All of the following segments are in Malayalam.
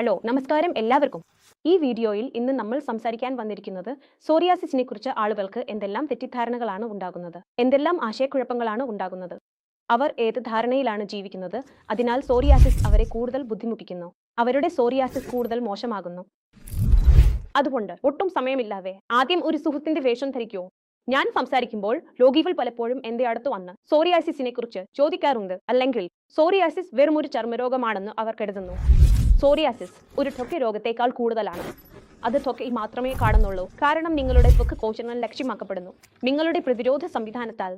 ഹലോ നമസ്കാരം എല്ലാവർക്കും. ഈ വീഡിയോയിൽ ഇന്ന് നമ്മൾ സംസാരിക്കാൻ വന്നിരിക്കുന്നത് സോറിയാസിസിനെ കുറിച്ച് ആളുകൾക്ക് എന്തെല്ലാം തെറ്റിദ്ധാരണകളാണ് ഉണ്ടാകുന്നത് എന്തെല്ലാം ആശയക്കുഴപ്പങ്ങളാണ് ഉണ്ടാകുന്നത് അവർ ഏത് ധാരണയിലാണ് ജീവിക്കുന്നത് അതിനാൽ സോറിയാസിസ് അവരെ കൂടുതൽ ബുദ്ധിമുട്ടിക്കുന്നു അവരുടെ സോറിയാസിസ് കൂടുതൽ മോശമാകുന്നു. അതുകൊണ്ട് ഒട്ടും സമയമില്ലാതെ ആദ്യം ഒരു സുഹൃത്തിന്റെ വേഷം ധരിക്കൂ. ഞാൻ സംസാരിക്കുമ്പോൾ രോഗികൾ പലപ്പോഴും എന്റെ അടുത്ത് വന്ന് സോറിയാസിസിനെ കുറിച്ച് ചോദിക്കാറുണ്ട് അല്ലെങ്കിൽ സോറിയാസിസ് വെറുമൊരു ചർമ്മരോഗമാണെന്ന് അവർ കരുതുന്നു. സോറിയാസിസ് ഒരു ത്വക്ക് രോഗത്തേക്കാൾ കൂടുതലാണ്. അത് ത്വക്കയിൽ മാത്രമേ കാണുന്നുള്ളൂ. കാരണം നിങ്ങളുടെ ത്വക്ക് കോശങ്ങൾ ലക്ഷ്യമാക്കപ്പെടുന്നു. നിങ്ങളുടെ പ്രതിരോധ സംവിധാനത്താൽ.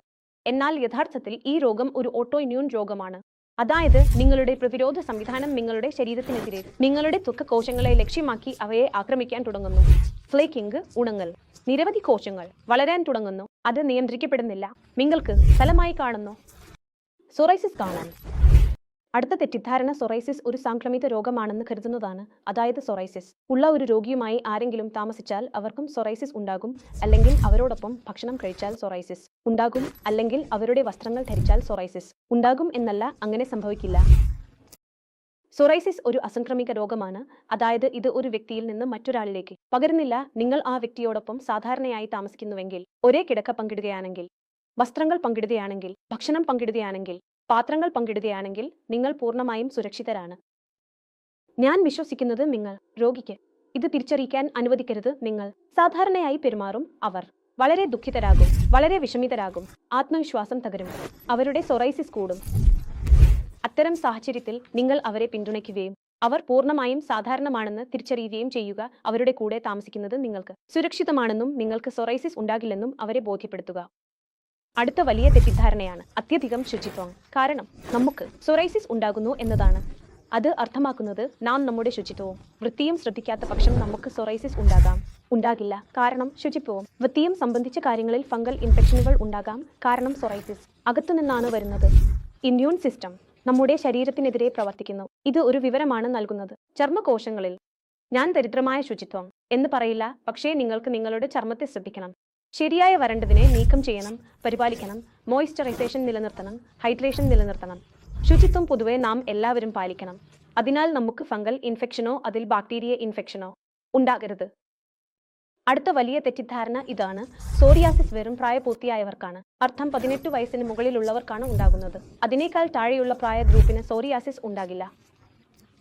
എന്നാൽ യഥാർത്ഥത്തിൽ ഈ രോഗം ഒരു ഓട്ടോ ഇമ്മ്യൂൺ രോഗമാണ്. അതായത് നിങ്ങളുടെ പ്രതിരോധ സംവിധാനം നിങ്ങളുടെ ശരീരത്തിനെതിരെ. നിങ്ങളുടെ ത്വക്ക് കോശങ്ങളെ ലക്ഷ്യമാക്കി അവയെ ആക്രമിക്കാൻ തുടങ്ങുന്നു. ഫ്ലേക്കിംഗ് ഉണങ്ങൽ. നിരവധി കോശങ്ങൾ വളരാൻ തുടങ്ങുന്നു. അത് നിയന്ത്രിക്കപ്പെടുന്നില്ല. നിങ്ങൾക്ക് ഫലമായി കാണുന്നു. സൊറൈസിസ് കാണാൻ. അടുത്ത തെറ്റിദ്ധാരണ സൊറൈസിസ് ഒരു സംക്രമിത രോഗമാണെന്ന് കരുതുന്നതാണ്. അതായത് സൊറൈസിസ്. ഉള്ള ഒരു രോഗിയുമായി ആരെങ്കിലും താമസിച്ചാൽ അവർക്കും സൊറൈസിസ് ഉണ്ടാകും. അല്ലെങ്കിൽ അവരോടൊപ്പം ഭക്ഷണം കഴിച്ചാൽ സൊറൈസിസ് ഉണ്ടാകും. അല്ലെങ്കിൽ അവരുടെ വസ്ത്രങ്ങൾ ധരിച്ചാൽ സൊറൈസിസ് ഉണ്ടാകും എന്നല്ല അങ്ങനെ സംഭവിക്കില്ല. സൊറൈസിസ് ഒരു അസംക്രമിക രോഗമാണ്. അതായത് ഇത് ഒരു വ്യക്തിയിൽ നിന്ന് മറ്റൊരാളിലേക്ക് പകരുന്നില്ല. നിങ്ങൾ ആ വ്യക്തിയോടൊപ്പം സാധാരണയായി താമസിക്കുന്നുവെങ്കിൽ ഒരേ കിടക്ക പങ്കിടുകയാണെങ്കിൽ വസ്ത്രങ്ങൾ പങ്കിടുകയാണെങ്കിൽ ഭക്ഷണം പങ്കിടുകയാണെങ്കിൽ പാത്രങ്ങൾ പങ്കിടുകയാണെങ്കിൽ നിങ്ങൾ പൂർണമായും സുരക്ഷിതരാണ്. ഞാൻ വിശ്വസിക്കുന്നത് നിങ്ങൾ രോഗിക്ക്. ഇത് തിരിച്ചറിയിക്കാൻ അനുവദിക്കരുത് നിങ്ങൾ. സാധാരണയായി പെരുമാറും അവർ. വളരെ ദുഃഖിതരാകും വളരെ വിഷമിതരാകും ആത്മവിശ്വാസം തകരും അവരുടെ സൊറൈസിസ് കൂടും. അത്തരം സാഹചര്യത്തിൽ നിങ്ങൾ അവരെ പിന്തുണയ്ക്കുകയും അവർ പൂർണമായും സാധാരണമാണെന്ന് തിരിച്ചറിയുകയും ചെയ്യുക അവരുടെ കൂടെ താമസിക്കുന്നത് നിങ്ങൾക്ക്. സുരക്ഷിതമാണെന്നും നിങ്ങൾക്ക് സൊറൈസിസ് ഉണ്ടാകില്ലെന്നും അവരെ ബോധ്യപ്പെടുത്തുക. അടുത്ത വലിയ തെറ്റിദ്ധാരണയാണ് അത്യധികം ശുചിത്വം. കാരണം നമുക്ക് സൊറൈസിസ് ഉണ്ടാകുന്നു എന്നതാണ്. അത് അർത്ഥമാക്കുന്നത് നാം നമ്മുടെ ശുചിത്വവും വൃത്തിയും ശ്രദ്ധിക്കാത്ത പക്ഷം നമുക്ക് സൊറൈസിസ് ഉണ്ടാകാം. ഉണ്ടാകില്ല. കാരണം ശുചിത്വവും വൃത്തിയും സംബന്ധിച്ച കാര്യങ്ങളിൽ ഫംഗൽ ഇൻഫെക്ഷനുകൾ ഉണ്ടാകാം. കാരണം സൊറൈസിസ് അകത്തുനിന്നാണ് വരുന്നത്. ഇമ്മ്യൂൺ സിസ്റ്റം നമ്മുടെ ശരീരത്തിനെതിരെ പ്രവർത്തിക്കുന്നു. ഇത് ഒരു വിവരമാണ് നൽകുന്നത്. ചർമ്മകോശങ്ങളിൽ ഞാൻ ദരിദ്രമായ ശുചിത്വം എന്ന് പറയില്ല. പക്ഷേ നിങ്ങൾക്ക് നിങ്ങളുടെ ചർമ്മത്തെ ശ്രദ്ധിക്കണം. ശരിയായ വരണ്ടതിനെ നീക്കം ചെയ്യണം പരിപാലിക്കണം മോയ്സ്ചറൈസേഷൻ നിലനിർത്തണം ഹൈഡ്രേഷൻ നിലനിർത്തണം. ശുചിത്വം പൊതുവെ നാം എല്ലാവരും പാലിക്കണം. അതിനാൽ നമുക്ക് ഫംഗൽ ഇൻഫെക്ഷനോ അതിൽ ബാക്ടീരിയ ഇൻഫെക്ഷനോ ഉണ്ടാകരുത്. അടുത്ത വലിയ തെറ്റിദ്ധാരണ ഇതാണ് സോറിയാസിസ് വെറും പ്രായപൂർത്തിയായവർക്കാണ്. അർത്ഥം പതിനെട്ട് വയസ്സിന് മുകളിലുള്ളവർക്കാണ് ഉണ്ടാകുന്നത്. അതിനേക്കാൾ താഴെയുള്ള പ്രായ ഗ്രൂപ്പിന് സോറിയാസിസ് ഉണ്ടാകില്ല.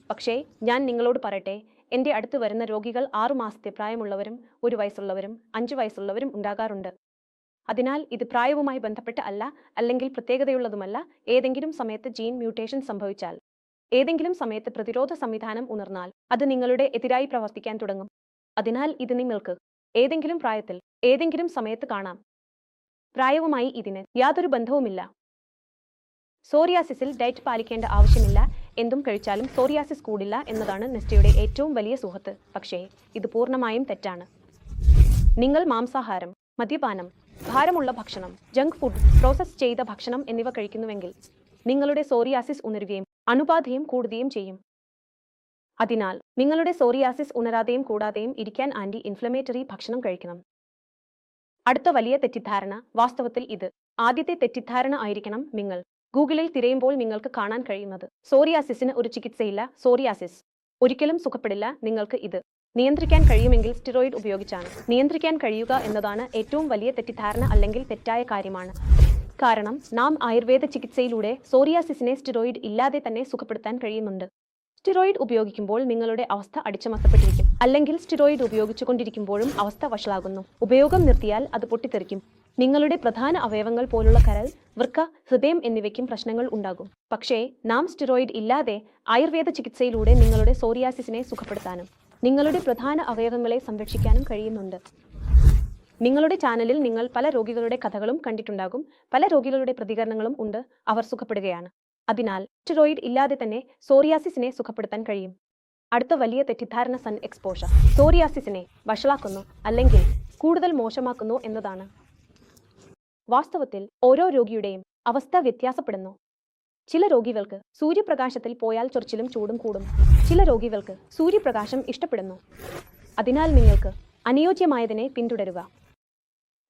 പക്ഷേ ഞാൻ നിങ്ങളോട് പറയട്ടെ എന്റെ അടുത്ത് വരുന്ന രോഗികൾ ആറു മാസത്തെ പ്രായമുള്ളവരും ഒരു വയസ്സുള്ളവരും അഞ്ച് വയസ്സുള്ളവരും ഉണ്ടാകാറുണ്ട്. അതിനാൽ ഇത് പ്രായവുമായി ബന്ധപ്പെട്ട് അല്ല അല്ലെങ്കിൽ പ്രത്യേകതയുള്ളതുമല്ല ഏതെങ്കിലും സമയത്ത് ജീൻ മ്യൂട്ടേഷൻ സംഭവിച്ചാൽ. ഏതെങ്കിലും സമയത്ത് പ്രതിരോധ സംവിധാനം ഉണർന്നാൽ അത് നിങ്ങളുടെ എതിരായി പ്രവർത്തിക്കാൻ തുടങ്ങും. അതിനാൽ ഇത് നിങ്ങൾക്ക് ഏതെങ്കിലും പ്രായത്തിൽ ഏതെങ്കിലും സമയത്ത് കാണാം. പ്രായവുമായി ഇതിന് യാതൊരു ബന്ധവുമില്ല. സോറിയാസിസിൽ ഡയറ്റ് പാലിക്കേണ്ട ആവശ്യമില്ല. എന്തും കഴിച്ചാലും സോറിയാസിസ് കൂടില്ല എന്നതാണ് നെസ്റ്റയുടെ ഏറ്റവും വലിയ സുഹൃത്ത്. പക്ഷേ ഇത് പൂർണമായും തെറ്റാണ്. നിങ്ങൾ മാംസാഹാരം മദ്യപാനം ഭാരമുള്ള ഭക്ഷണം ജങ്ക് ഫുഡ് പ്രോസസ് ചെയ്ത ഭക്ഷണം എന്നിവ കഴിക്കുന്നുവെങ്കിൽ നിങ്ങളുടെ സോറിയാസിസ് ഉണരുകയും അണുബാധയും കൂടുകയും ചെയ്യും. അതിനാൽ നിങ്ങളുടെ സോറിയാസിസ് ഉണരാതെയും കൂടാതെയും ഇരിക്കാൻ ആന്റി ഇൻഫ്ലമേറ്ററി ഭക്ഷണം കഴിക്കണം. അടുത്ത വലിയ തെറ്റിദ്ധാരണ വാസ്തവത്തിൽ ഇത്. ആദ്യത്തെ തെറ്റിദ്ധാരണ ആയിരിക്കണം നിങ്ങൾ. ഗൂഗിളിൽ തിരയുമ്പോൾ നിങ്ങൾക്ക് കാണാൻ കഴിയുന്നത്. സോറിയാസിസിന് ഒരു ചികിത്സയില്ല. സോറിയാസിസ്. ഒരിക്കലും സുഖപ്പെടില്ല. നിങ്ങൾക്ക് ഇത് നിയന്ത്രിക്കാൻ കഴിയുമെങ്കിൽ സ്റ്റിറോയിഡ് ഉപയോഗിച്ചാണ്. നിയന്ത്രിക്കാൻ കഴിയുക എന്നതാണ് ഏറ്റവും വലിയ തെറ്റിദ്ധാരണ അല്ലെങ്കിൽ തെറ്റായ കാര്യമാണ്. കാരണം നാം ആയുർവേദ ചികിത്സയിലൂടെ സോറിയാസിസിനെ സ്റ്റിറോയിഡ് ഇല്ലാതെ തന്നെ സുഖപ്പെടുത്താൻ കഴിയുന്നുണ്ട്. സ്റ്റിറോയിഡ് ഉപയോഗിക്കുമ്പോൾ നിങ്ങളുടെ അവസ്ഥ അടിച്ചമർത്തപ്പെട്ടിരിക്കും. അല്ലെങ്കിൽ സ്റ്റിറോയിഡ് ഉപയോഗിച്ചുകൊണ്ടിരിക്കുമ്പോഴും അവസ്ഥ വഷളാകുന്നു. ഉപയോഗം നിർത്തിയാൽ അത് പൊട്ടിത്തെറിക്കും. നിങ്ങളുടെ പ്രധാന അവയവങ്ങൾ പോലുള്ള കരൾ വൃക്ക ഹൃദയം എന്നിവയ്ക്കും പ്രശ്നങ്ങൾ ഉണ്ടാകും. പക്ഷേ നാം സ്റ്റിറോയിഡ് ഇല്ലാതെ ആയുർവേദ ചികിത്സയിലൂടെ നിങ്ങളുടെ സോറിയാസിസിനെ സുഖപ്പെടുത്താനും നിങ്ങളുടെ പ്രധാന അവയവങ്ങളെ സംരക്ഷിക്കാനും കഴിയുന്നുണ്ട്. നിങ്ങളുടെ ചാനലിൽ നിങ്ങൾ പല രോഗികളുടെ കഥകളും കണ്ടിട്ടുണ്ടാകും. പല രോഗികളുടെ പ്രതികരണങ്ങളും ഉണ്ട്. അവർ സുഖപ്പെടുകയാണ്. അതിനാൽ സ്റ്റിറോയിഡ് ഇല്ലാതെ തന്നെ സോറിയാസിസിനെ സുഖപ്പെടുത്താൻ കഴിയും. അടുത്ത വലിയ തെറ്റിദ്ധാരണ സൺ എക്സ്പോഷർ സോറിയാസിസിനെ വഷളാക്കുന്നു അല്ലെങ്കിൽ കൂടുതൽ മോശമാക്കുന്നു എന്നതാണ്. വാസ്തവത്തിൽ ഓരോ രോഗിയുടെയും അവസ്ഥ വ്യത്യാസപ്പെടുന്നു. ചില രോഗികൾക്ക് സൂര്യപ്രകാശത്തിൽ പോയാൽ ചൊറിച്ചിലും ചൂടും കൂടും. ചില രോഗികൾക്ക് സൂര്യപ്രകാശം ഇഷ്ടപ്പെടുന്നു. അതിനാൽ നിങ്ങൾക്ക് അനുയോജ്യമായതിനെ പിന്തുടരുക.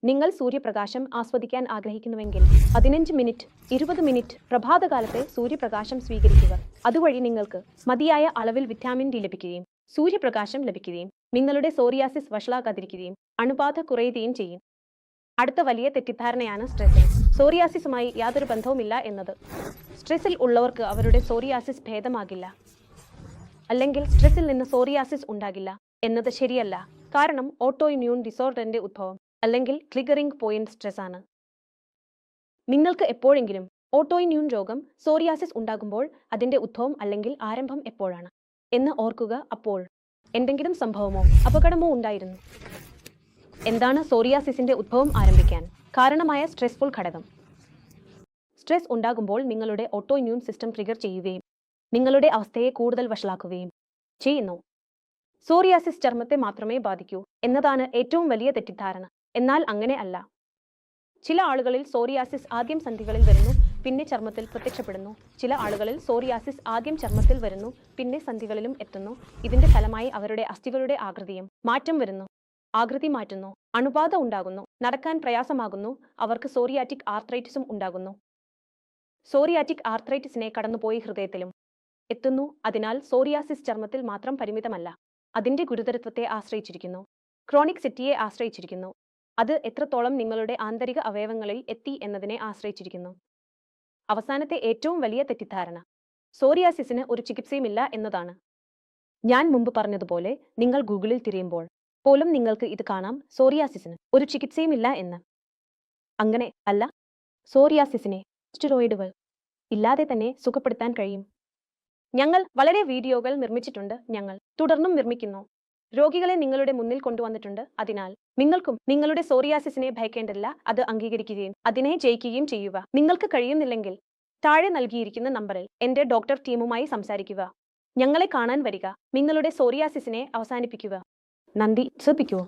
നിങ്ങൾ സൂര്യപ്രകാശം ആസ്വദിക്കാൻ ആഗ്രഹിക്കുന്നുവെങ്കിൽ പതിനഞ്ച് മിനിറ്റ് ഇരുപത് മിനിറ്റ് പ്രഭാതകാലത്തെ സൂര്യപ്രകാശം സ്വീകരിക്കുക. അതുവഴി നിങ്ങൾക്ക് മതിയായ അളവിൽ വിറ്റാമിൻ ഡി ലഭിക്കുകയും സൂര്യപ്രകാശം ലഭിക്കുകയും നിങ്ങളുടെ സോറിയാസിസ് വഷളാകാതിരിക്കുകയും അണുബാധ കുറയുകയും ചെയ്യും. അടുത്ത വലിയ തെറ്റിദ്ധാരണയാണ് സ്ട്രെസ് സോറിയാസിസുമായി യാതൊരു ബന്ധവുമില്ല എന്നത്. സ്ട്രെസ്സിൽ ഉള്ളവർക്ക് അവരുടെ സോറിയാസിസ് ഭേദമാകില്ല. അല്ലെങ്കിൽ സ്ട്രെസ്സിൽ നിന്ന് സോറിയാസിസ് ഉണ്ടാകില്ല എന്നത് ശരിയല്ല. കാരണം ഓട്ടോ ഇമ്മ്യൂൺ ഡിസോർഡറിന്റെ ഉദ്ഭവം അല്ലെങ്കിൽ ട്രിഗറിംഗ് പോയിന്റ് സ്ട്രെസ് ആണ്. നിങ്ങൾക്ക് എപ്പോഴെങ്കിലും ഓട്ടോ ഇമ്മ്യൂൺ രോഗം സോറിയാസിസ് ഉണ്ടാകുമ്പോൾ അതിന്റെ ഉദ്ഭവം അല്ലെങ്കിൽ ആരംഭം എപ്പോഴാണ്? എന്ന് ഓർക്കുക അപ്പോൾ. എന്തെങ്കിലും സംഭവമോ അപകടമോ ഉണ്ടായിരുന്നു. എന്താണ് സോറിയാസിസിന്റെ ഉദ്ഭവം ആരംഭിക്കാൻ? കാരണമായ സ്ട്രെസ്ഫുൾ ഘടകം. സ്ട്രെസ് ഉണ്ടാകുമ്പോൾ നിങ്ങളുടെ ഓട്ടോ ഇമ്മ്യൂൺ സിസ്റ്റം ട്രിഗർ ചെയ്യുകയും നിങ്ങളുടെ അവസ്ഥയെ കൂടുതൽ വഷളാക്കുകയും ചെയ്യുന്നു. സോറിയാസിസ് ചർമ്മത്തെ മാത്രമേ ബാധിക്കൂ എന്നതാണ് ഏറ്റവും വലിയ തെറ്റിദ്ധാരണ. എന്നാൽ അങ്ങനെ അല്ല. ചില ആളുകളിൽ സോറിയാസിസ് ആദ്യം സന്ധികളിൽ വരുന്നു പിന്നെ ചർമ്മത്തിൽ പ്രത്യക്ഷപ്പെടുന്നു. ചില ആളുകളിൽ സോറിയാസിസ് ആദ്യം ചർമ്മത്തിൽ വരുന്നു പിന്നെ സന്ധികളിലും എത്തുന്നു. ഇതിന്റെ ഫലമായി അവരുടെ അസ്ഥികളുടെ ആകൃതിയും മാറ്റം വരുന്നു. ആകൃതി മാറ്റുന്നു അണുബാധ ഉണ്ടാകുന്നു നടക്കാൻ പ്രയാസമാകുന്നു അവർക്ക് സോറിയാറ്റിക് ആർത്രൈറ്റിസും ഉണ്ടാകുന്നു. സോറിയാറ്റിക് ആർത്രൈറ്റിസിനെ കടന്നുപോയി ഹൃദയത്തിലും എത്തുന്നു അതിനാൽ സോറിയാസിസ് ചർമ്മത്തിൽ മാത്രം പരിമിതമല്ല അതിന്റെ ഗുരുതരത്വത്തെ ആശ്രയിച്ചിരിക്കുന്നു ക്രോണിക് സിറ്റിയെ ആശ്രയിച്ചിരിക്കുന്നു അത് എത്രത്തോളം നിങ്ങളുടെ ആന്തരിക അവയവങ്ങളിൽ എത്തി എന്നതിനെ ആശ്രയിച്ചിരിക്കുന്നു. അവസാനത്തെ ഏറ്റവും വലിയ തെറ്റിദ്ധാരണ സോറിയാസിസിന് ഒരു ചികിത്സയുമില്ല എന്നതാണ്. ഞാൻ മുമ്പ് പറഞ്ഞതുപോലെ നിങ്ങൾ ഗൂഗിളിൽ തിരയുമ്പോൾ പോലും നിങ്ങൾക്ക് ഇത് കാണാം. സോറിയാസിസിന് ഒരു ചികിത്സയുമില്ല എന്ന്. അങ്ങനെ അല്ല. സോറിയാസിസിനെ സ്റ്റിറോയിഡുകൾ ഇല്ലാതെ തന്നെ സുഖപ്പെടുത്താൻ കഴിയും. ഞങ്ങൾ വളരെ വീഡിയോകൾ നിർമ്മിച്ചിട്ടുണ്ട്. ഞങ്ങൾ തുടർന്നും നിർമ്മിക്കുന്നു. രോഗികളെ നിങ്ങളുടെ മുന്നിൽ കൊണ്ടുവന്നിട്ടുണ്ട്. അതിനാൽ നിങ്ങൾക്കും നിങ്ങളുടെ സോറിയാസിസിനെ ഭയക്കേണ്ടതില്ല. അത് അംഗീകരിക്കുകയും അതിനെ ജയിക്കുകയും ചെയ്യുക. നിങ്ങൾക്ക് കഴിയുന്നില്ലെങ്കിൽ താഴെ നൽകിയിരിക്കുന്ന നമ്പറിൽ എന്റെ ഡോക്ടർ ടീമുമായി സംസാരിക്കുക. ഞങ്ങളെ കാണാൻ വരിക. നിങ്ങളുടെ സോറിയാസിസിനെ അവസാനിപ്പിക്കുക. നന്ദി. ശ്രദ്ധിക്കുമോ